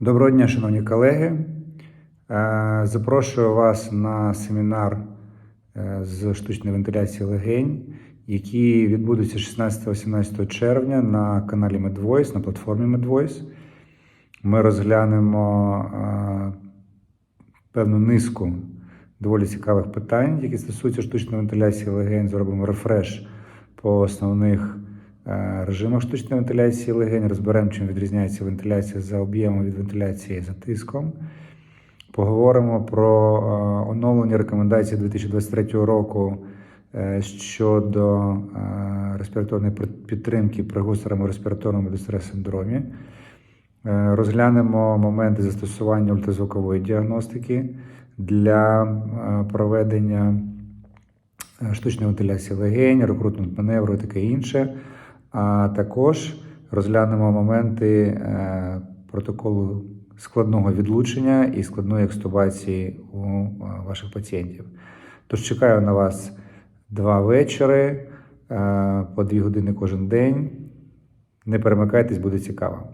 Доброго дня, шановні колеги. Е, Запрошую вас на семінар е, з штучної вентиляції легень, який відбудеться 16-18 червня на каналі MedVoice, на платформі MedVoice. Ми розглянемо е, певну низку доволі цікавих питань, які стосуються штучної вентиляції легень. Зробимо рефреш по основних режимах штучної вентиляції легень. Розберемо, чим відрізняється вентиляція за об'ємом від вентиляції за тиском. Поговоримо про е, оновлені рекомендації 2023 року е, щодо е, респіраторної підтримки при гострому респіраторному дистрес-синдромі. Е, Розглянемо моменти застосування ультразвукової діагностики для е, проведення е, штучної вентиляції легень, рекрутмент маневру і таке інше. А також розглянемо моменти е, протоколу складного відлучення і складної екстубації у е, ваших пацієнтів. Тож чекаю на вас два вечори е, по дві години кожен день. Не перемикайтесь, буде цікаво.